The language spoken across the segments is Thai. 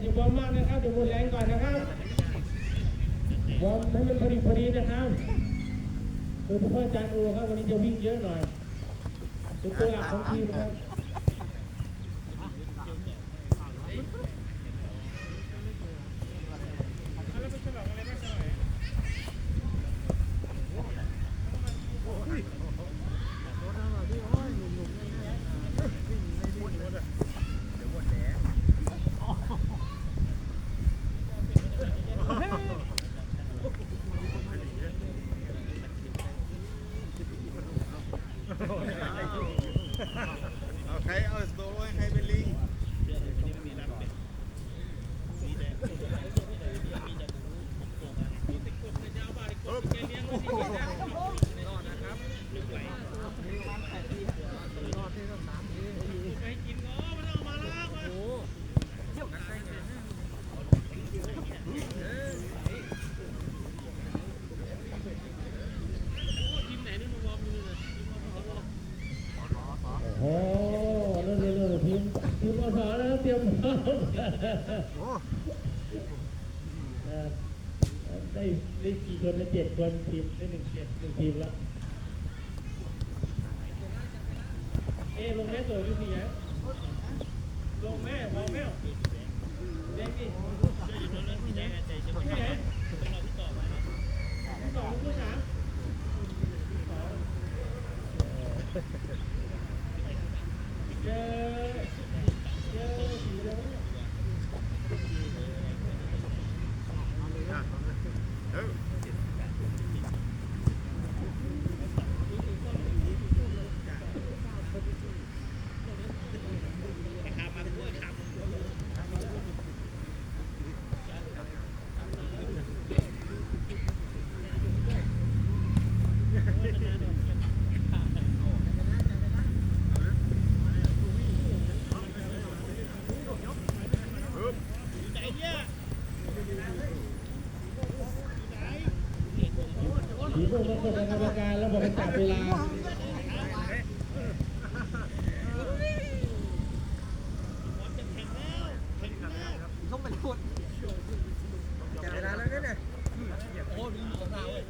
อย่าวอร์มมากนะครับอย่าวอร์แรงก่อนนะครับวอร์มให้มันพอดีพอดีนะครับโดยเฉพาะอาจาร์โอครับวันนี้จะวิ่งเยอะหน่อยตัวหลักของทีมครับ ได้ได้กี่คนละเจ็ดคนทีมได้หนึ่งเจ็ดหนึ่งทีมละเอลงแม่ตัวอยู่ที่ไหนลงแม่บอกแม่เด็กนี่ บอกกรรมการแล้วบอกจับเวลาต้องเป็นคนจับเวลาแล้วเนี่ยโอ้ยมีหมดเวลาเว้ย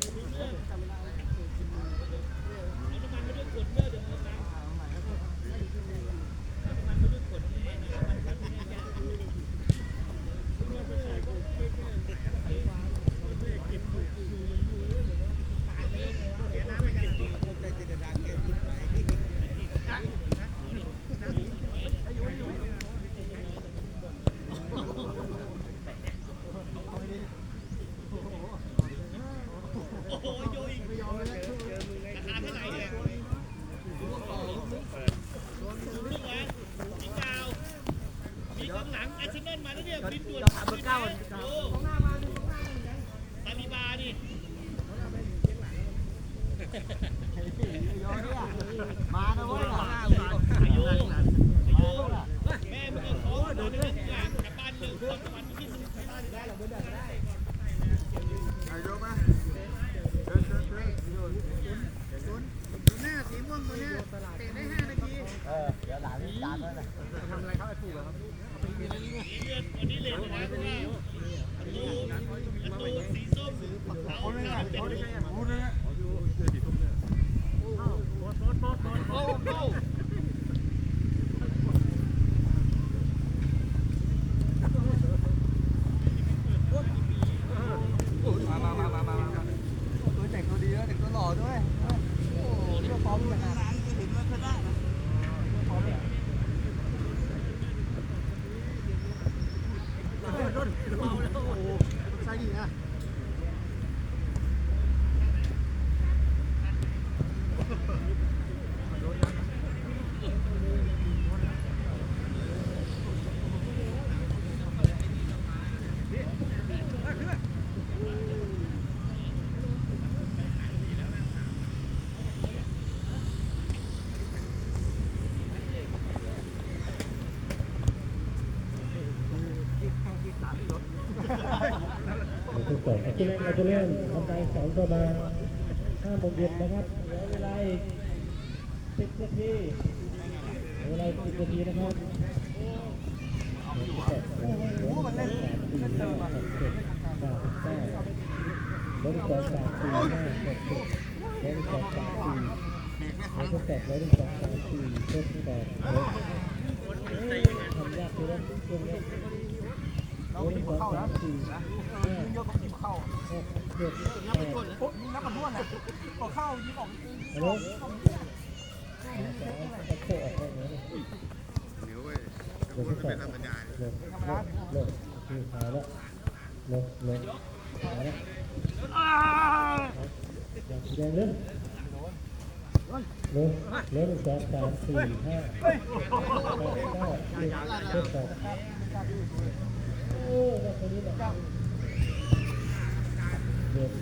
Ahí va. ต่อด้วยโอ้โหพร้อมกันนะ ผู้เล่นเอาผู้เล่นทำการสองประมาณห้าโมงเย็นนะครับเหลือเวลาอีกสิบนาทีเวลาสิบนาทีนะครับรถสองสามสี่ห้าหกเจ็ดรถสองสามสี่รถแปดรถสองสามสี่รถแปดรถทำยากเลยนะช่วงนี้รถสองสามสี่ เข้าหกเจ็ดแปดโอ้ยิงนักกับนวดอะก็เข้ายิงออกฮังออกไปไหนเนี่ยยวเว้ยแต่ว่ามันเป็นธรรมดาลงลงลงคือหายแล้วลงลงหายแล้วอย่างแดงเลยลงลงสองสามสี่ห้าแปดเก้าสิบเจ็ดแปดโอ้ยคนนี้แหละ เด็ด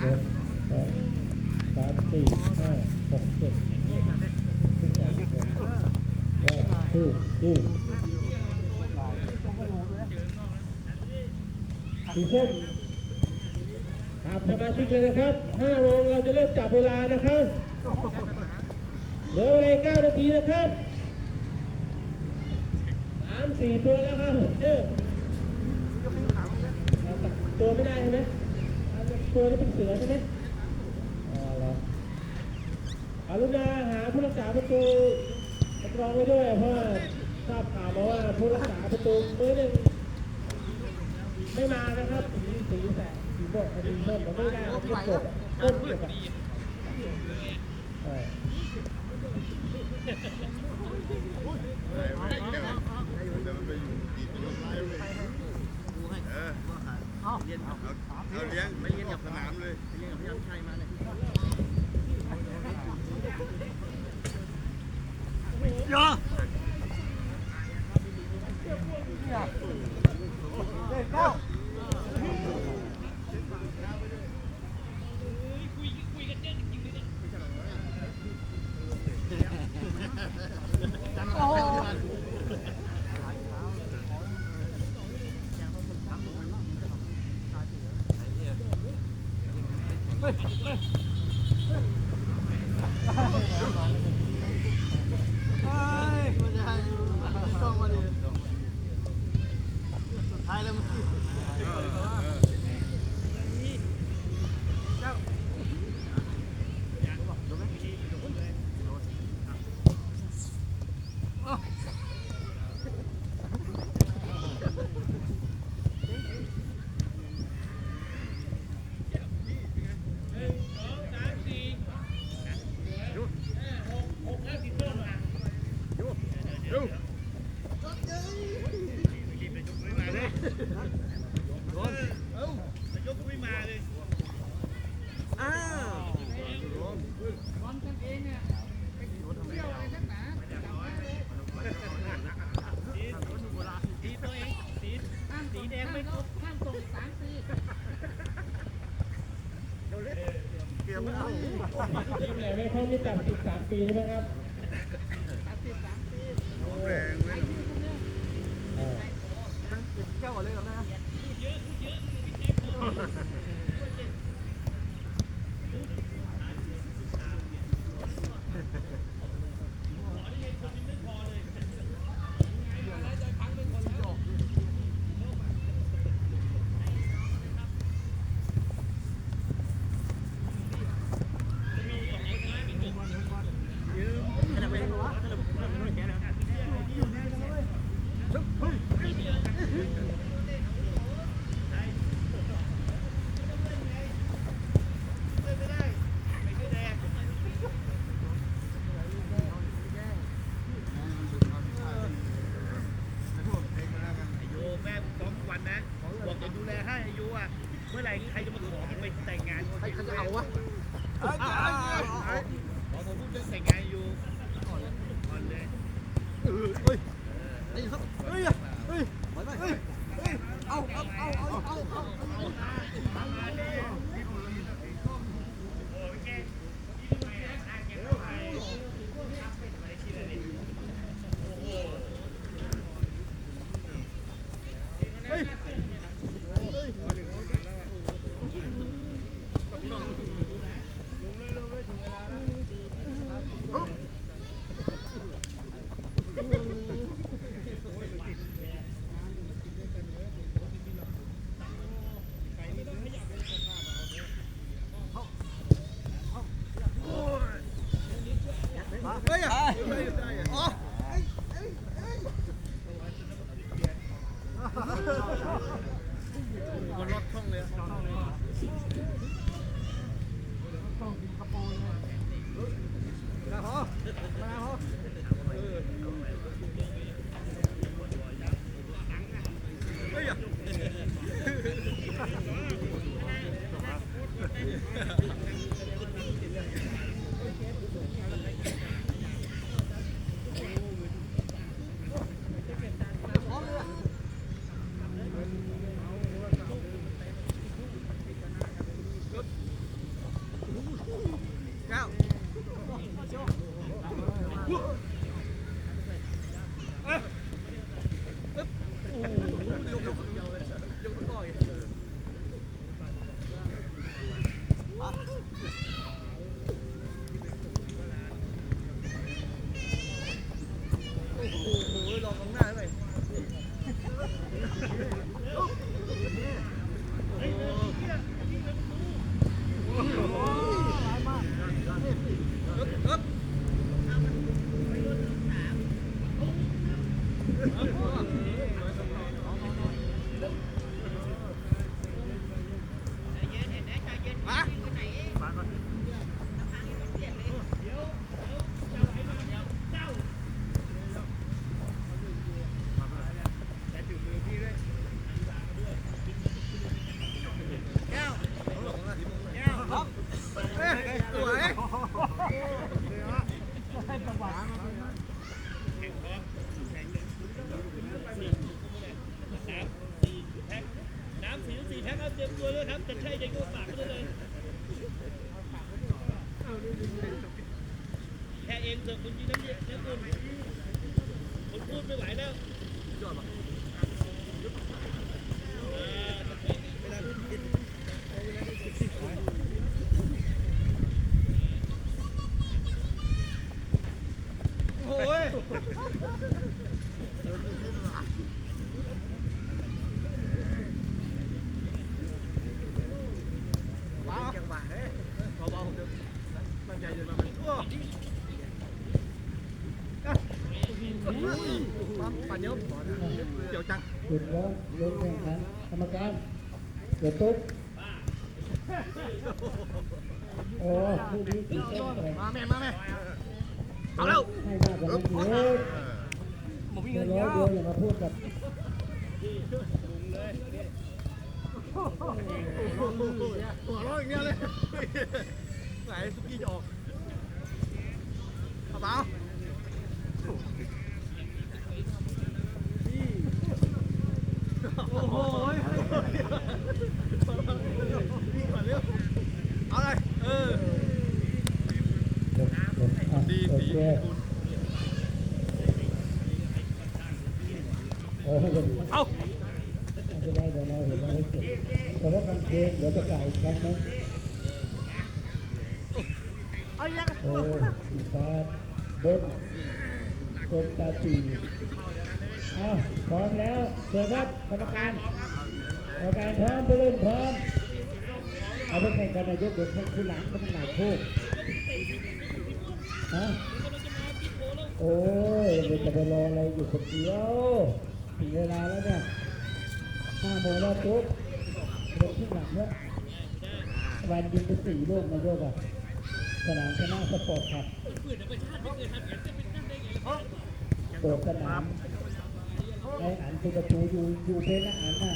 เด็ดสองสามสี่ห้าหกเจ็ดสิบแปดสิบเก้าสู้สู้สี่เส้นครับสมาชิกเลยนะครับห้าโมงเราจะเริ่มจับเวลานะครับเหลือเวลาเก้านาทีนะครับสามสี่ตัวแล้วครับเออเอาตัดตัวไม่ได้ใช่ไหมเอา ตัวนี้เป็นเสือใช่ไหมอ๋อเหรอารุณาหาผู้รักษาประตูสำรองไว้ด้วยเพราะว่าทราบข่าวมาว่าผู้รักษาประตูมือหนึ่งไม่มานะครับสีสีแสงสีโบกสีเพิ่มมันไม่ได้มันไม่จบต้นเกี่ยวกับเออ เลี้ยงไม่เลี้ยงกับสนามเลยเลี้ยงกับพี่อัญชายมาเลยยอยเด็กเก้าโอ้โห ยกไม่มาเลย สีตัวเองสีสีแดงไม่ครบ ทีม ไหนไม่เข้าไม่ต่ำสิบสามปีใช่ไหมครับ 可以可可以 ไม่ไหวแล้วเออ โอ้ยมาจังหวะเฮ้ยเบาๆเดี๋ยวตั้งใจจะมาเป็นโอ้ ปั้นเยอะเดี๋ยวจังหยุดแล้วลงแข่งขันกรรมการเดี๋ยวตุ๊บโอ้ผู้นี้ติดเส้นแข่งมาแม่มาแม่เอาแล้วให้มากกว่านั้นเยอะผมวิ่งเดี๋เงินเยอะอย่ามาพูดกับหัวเราะอย่างเงี้ยเลยไหนสุกี้จะออกเอาเปล่าโอ้โหวิ่งก่อนเร็วเอาเลยเออ ดีดีโอ้โห เอาจะได้เดี๋ยวเราเห็นเราให้เก็บแต่ว่ากางเกงเดี๋ยวจะกล่าวอีกครั้งนึงเอาอีกแล้วโอ้สีฟ้าบนบนตาจีอ้าวพร้อมแล้วเชิญครับกรรมการกรรมการพร้อมไปเล่นพร้อมเอาไปแข่งกันนายกเดี๋ยวคู่หลังก็ต้องหลายคู่ฮะ โอ้ยเดี๋ยวจะไปรออะไรอยู่คนเดียวถึงเวลาแล้วเนี่ยห้าโมงแล้วตุ๊บเดี๋ยวขึ้นหลังแล้ววันยิงไปสี่ลูกนาด้วยกอะสนามชนะสปอร์ตครับเปิดสนามในอันเป็นประตูอยู่อยู่เพนนะอันน่ะ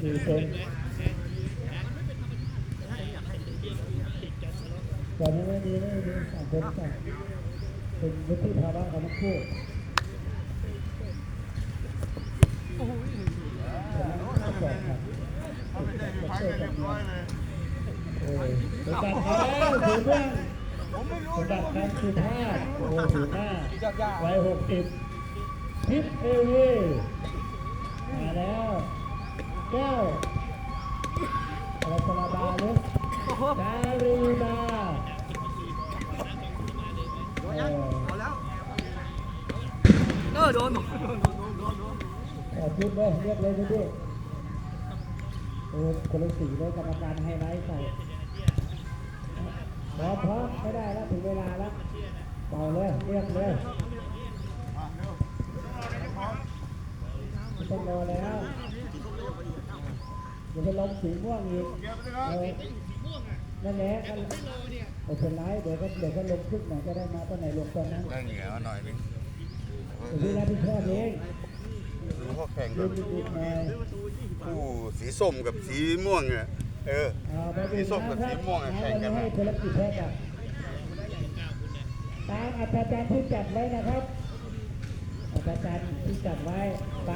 อยู่ตรงตอนนี้ไม่มีไม่มีสามคนสาม เป็นวุฒิภาวะของทั้งคู่สนามสปอร์ตครับพักกันเรียบร้อยเลยโอ้ยสมบัติแล้วถือว่าผมไม่รู้สมบัติคำสุภาพโอ้ถือหน้าวัยหกสิบพิษเอวีมาแล้วแก้วรัตนาบาลุกดารีบาโดนยังเอาแล้ว เออโดนโดนโดนโดนโดนโดนขอบคุณเลยเรียกเลยพี่โอ้คนละสีเลยกรรมการให้ไลท์ใส่พร้อมพร้อมไม่ได้แล้วถึงเวลาแล้วเป่าเลยเรียกเลยไม่ต้องรอแล้วเดี๋ยวไปลงสีม่วงอีก เก็บไปเลยครับเออนั่นแหละก็ไม่เป็นไรเดี๋ยวก็เดี๋ยวก็ลงขึ้นหน่อยก็ได้มาตอนไหนลงตอนนั้นนั่งเหนียวหน่อยนึงเดี๋ยวพี่รับผิดชอบเองดูเขาแข่งยืกันนนิดๆหน่อยคู่สีส้มกับสีม่วงเนี่ยเออเอาไปดูสีส้มกับสีม่วงอะแข่งกันนะให้คนละกี่แพ็คอะตามอัตราจารย์ที่จัดไว้นะครับอัตราจารย์ที่จัดไว้ฟ้า